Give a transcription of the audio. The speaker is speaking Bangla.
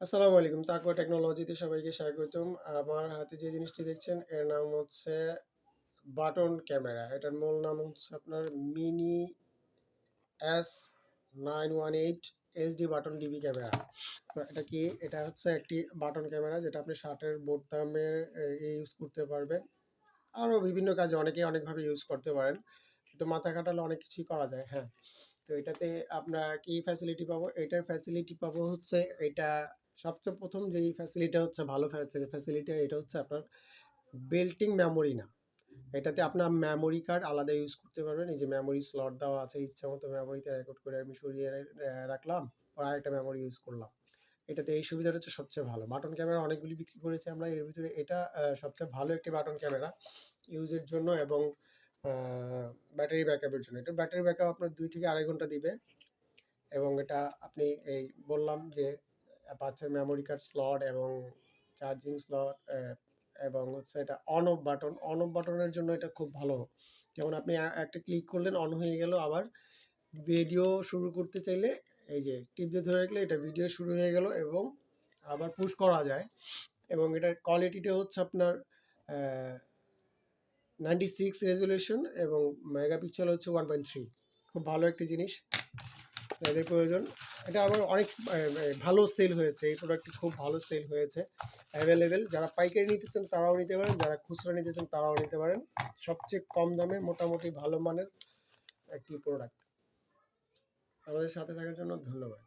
আসসালামু আলাইকুম। তাকওয়া টেকনোলজিতে সবাইকে স্বাগতম। আমার হাতে যে জিনিসটি দেখছেন, এর নাম হচ্ছে বাটন ক্যামেরা। এটার মূল নাম হচ্ছে আপনার mini S nine one eight HD button DV camera. এটা কি, এটা হচ্ছে একটি বাটন ক্যামেরা যেটা আপনি শার্টের বোতামে ইউজ করতে পারবেন। আরও বিভিন্ন কাজে অনেকে অনেকভাবে ইউজ করতে পারেন। কিন্তু মাথা কাটালে অনেক কিছুই করা যায় হ্যাঁ। তো এটাতে আমরা কি ফ্যাসিলিটি পাবো? এটার ফ্যাসিলিটি পাবো হচ্ছে এটা সবচেয়ে প্রথম যেই ফ্যাসিলিটি হচ্ছে, ভালো ফ্যাসিলিটি এটা হচ্ছে আপনার বেল্টিং মেমোরি না। এটাতে আপনার মেমোরি কার্ড আলাদা ইউজ করতে পারবেন। এই যে মেমোরি স্লট দেওয়া আছে ইচ্ছা মতো মেমোরিতে রেকর্ড করে আমি সরিয়ে রাখলাম আর আরেকটা মেমোরি ইউজ করলাম। এটাতে এই সুবিধাটা হচ্ছে সবচেয়ে ভালো। বাটন ক্যামেরা অনেকগুলি বিক্রি করেছি আমরা। এর ভিতরে এটা সবচেয়ে ভালো একটি বাটন ক্যামেরা ইউজের জন্য এবং ব্যাটারি ব্যাকআপের জন্য। এটা ব্যাটারি ব্যাকআপ আপনার দুই থেকে আড়াই ঘণ্টা দিবে এবং এটা আপনি এই বললাম যে পাচ্ছেন মেমোরি কার্ড স্লট এবং চার্জিং স্লট এবং হচ্ছে এটা on off button on off বাটনের জন্য এটা খুব ভালো। যেমন আপনি একটা ক্লিক করলেন অন হয়ে গেল, আবার ভিডিও শুরু করতে চাইলে এই যে টিপ ধরে রাখলে এটা ভিডিও শুরু হয়ে গেল এবং আবার পুশ করা যায়। এবং এটার কোয়ালিটিটা হচ্ছে আপনার নাইনটি সিক্স রেজুলেশন এবং মেগাপিক্সেল হচ্ছে ওয়ান পয়েন্ট থ্রি খুব ভালো একটি জিনিস। যাদের প্রয়োজন। এটা আবার অনেক ভালো সেল হয়েছে। এই প্রোডাক্টটি খুব ভালো সেল হয়েছে। অ্যাভেলেবেল যারা পাইকারি নিতে চান তারাও নিতে পারেন, যারা খুচরা নিতে চান তারাও নিতে পারেন। সবচেয়ে কম দামে মোটামুটি ভালো মানের একটি প্রোডাক্ট আমাদের সাথে থাকার জন্য ধন্যবাদ।